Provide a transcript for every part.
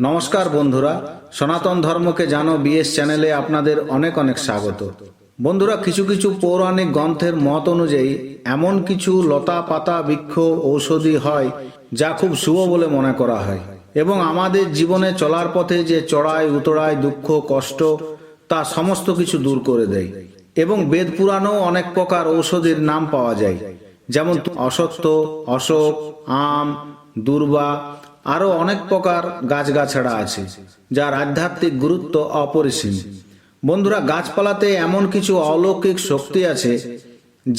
নমস্কার বন্ধুরা, সনাতন ধর্মকে জানো বিএস চ্যানেলে আপনাদের অনেক অনেক স্বাগত। বন্ধুরা, কিছু কিছু পৌরাণিক গ্রন্থের মত অনুযায়ী এমন কিছু লতা পাতা বৃক্ষ ঔষধি হয় যা খুব শুভ বলে মনে করা হয় এবং আমাদের জীবনে চলার পথে যে চড়াই, উতড়াই, দুঃখ, কষ্ট তা সমস্ত কিছু দূর করে দেয় এবং বেদ পুরাণেও অনেক প্রকার ঔষধির নাম পাওয়া যায়। যেমন অসত্য, অশোক, আম, দুর্বা আরও অনেক প্রকার গাছগাছড়া আছে, যার আধ্যাত্মিক গুরুত্ব অপরিসীম। বন্ধুরা, গাছপালাতে এমন কিছু অলৌকিক শক্তি আছে,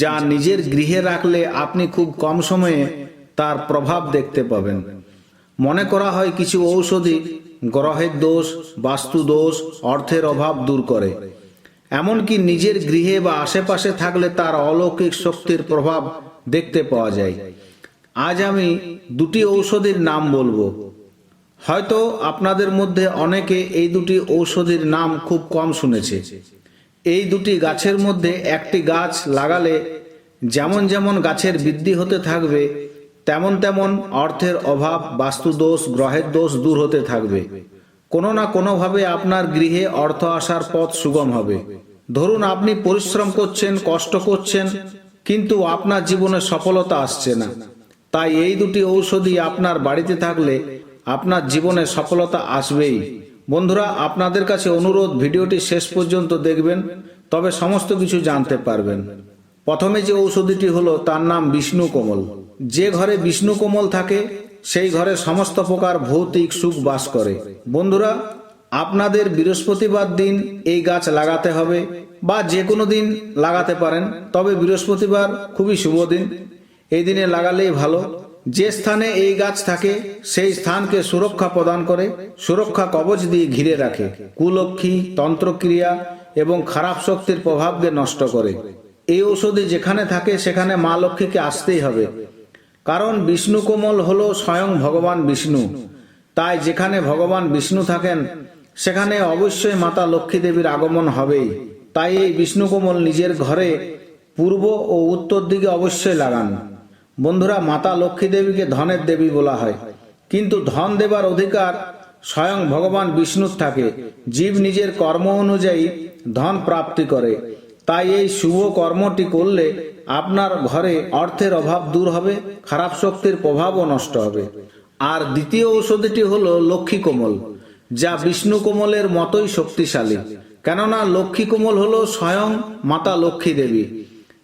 যা নিজের গৃহে রাখলে আপনি খুব কম সময়ে তার প্রভাব দেখতে পাবেন। মনে করা হয় কিছু ঔষধি গ্রহের দোষ, বাস্তু দোষ, অর্থের অভাব দূর করে। এমনকি নিজের গৃহে বা আশেপাশে থাকলে তার অলৌকিক শক্তির প্রভাব দেখতে পাওয়া যায়। আজ আমি দুটি ঔষধির নাম বলব। হয়তো আপনাদের মধ্যে অনেকে এই দুটি ঔষধির নাম খুব কম শুনেছে। এই দুটি গাছের মধ্যে একটি গাছ লাগালে যেমন যেমন গাছের বৃদ্ধি হতে থাকবে, তেমন তেমন অর্থের অভাব, বাস্তুদোষ, গ্রহের দোষ দূর হতে থাকবে। কোনো না কোনোভাবে আপনার গৃহে অর্থ আসার পথ সুগম হবে। ধরুন আপনি পরিশ্রম করছেন, কষ্ট করছেন, কিন্তু আপনার জীবনে সফলতা আসছে না। তাই এই দুটি ঔষধি আপনার বাড়িতে থাকলে আপনার জীবনে সফলতা আসবেই। বন্ধুরা, আপনাদের কাছে অনুরোধ, ভিডিওটি শেষ পর্যন্ত দেখবেন, তবে সমস্ত কিছু জানতে পারবেন। প্রথমে যে ঔষধিটি হলো, তার নাম বিষ্ণু কোমল। যে ঘরে বিষ্ণু কোমল থাকে, সেই ঘরে সমস্ত প্রকার ভৌতিক সুখ বাস করে। বন্ধুরা, আপনাদের বৃহস্পতিবার দিন এই গাছ লাগাতে হবে, বা যে কোনো দিন লাগাতে পারেন, তবে বৃহস্পতিবার খুবই শুভ দিন। এই দিনে লাগালেই ভালো। যে স্থানে এই গাছ থাকে, সেই স্থানকে সুরক্ষা প্রদান করে, সুরক্ষা কবচ দিয়ে ঘিরে রাখে, কুলক্ষী, তন্ত্রক্রিয়া এবং খারাপ শক্তির প্রভাবকে নষ্ট করে। এই ঔষধি যেখানে থাকে, সেখানে মা লক্ষ্মীকে আসতেই হবে। কারণ বিষ্ণু কোমল হলো স্বয়ং ভগবান বিষ্ণু। তাই যেখানে ভগবান বিষ্ণু থাকেন, সেখানে অবশ্যই মাতা লক্ষ্মী দেবীর আগমন হবেই। তাই এই বিষ্ণু কোমল নিজের ঘরে পূর্ব ও উত্তর দিকে অবশ্যই লাগান। বন্ধুরা, মাতা লক্ষ্মী দেবীকে ধনের দেবী বলা হয়। কিন্তু ধন দেবার অধিকার স্বয়ং ভগবান বিষ্ণুর থাকে। জীব নিজের কর্ম অনুযায়ী ধন প্রাপ্তি করে। তাই এই শুভ কর্মটি করলে আপনার ঘরে অর্থের অভাব দূর হবে, খারাপ শক্তির প্রভাবও নষ্ট হবে। আর দ্বিতীয় ঔষধিটি হলো লক্ষ্মী কোমল, যা বিষ্ণু কোমলের মতোই শক্তিশালী। কেননা লক্ষ্মী কোমল হলো স্বয়ং মাতা লক্ষ্মী দেবী।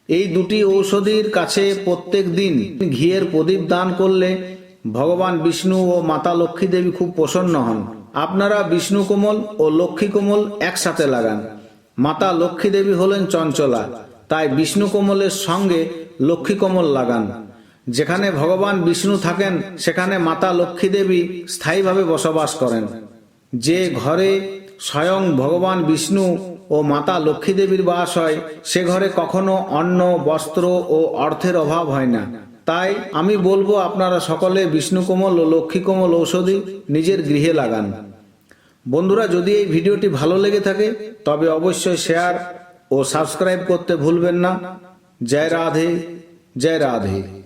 এই দুটি ঔষধির কাছে প্রত্যেক দিন ঘিয়ের প্রদীপ দান করলে ভগবান বিষ্ণু ও মাতা লক্ষ্মী দেবী খুব প্রসন্ন হন। আপনারা বিষ্ণু কোমল ও লক্ষ্মী কোমল একসাথে লাগান। মাতা লক্ষ্মী দেবী হলেন চঞ্চলা, তাই বিষ্ণু কোমলের সঙ্গে লক্ষ্মী কোমল লাগান। যেখানে ভগবান বিষ্ণু থাকেন, সেখানে মাতা লক্ষ্মী দেবী স্থায়ীভাবে বসবাস করেন। যে ঘরে স্বয়ং ভগবান বিষ্ণু ও মাতা লক্ষ্মী দেবীর বাস হয়, সে ঘরে কখনো অন্ন, বস্ত্র ও অর্থের অভাব হয় না। তাই আমি বলব আপনারা সকলে বিষ্ণু কোমল ও লক্ষ্মী কোমল ঔষধি নিজের গৃহে লাগান। বন্ধুরা, যদি এই ভিডিওটি ভালো লেগে থাকে, তবে অবশ্যই শেয়ার ও সাবস্ক্রাইব করতে ভুলবেন না। জয় রাধে জয় রাধে।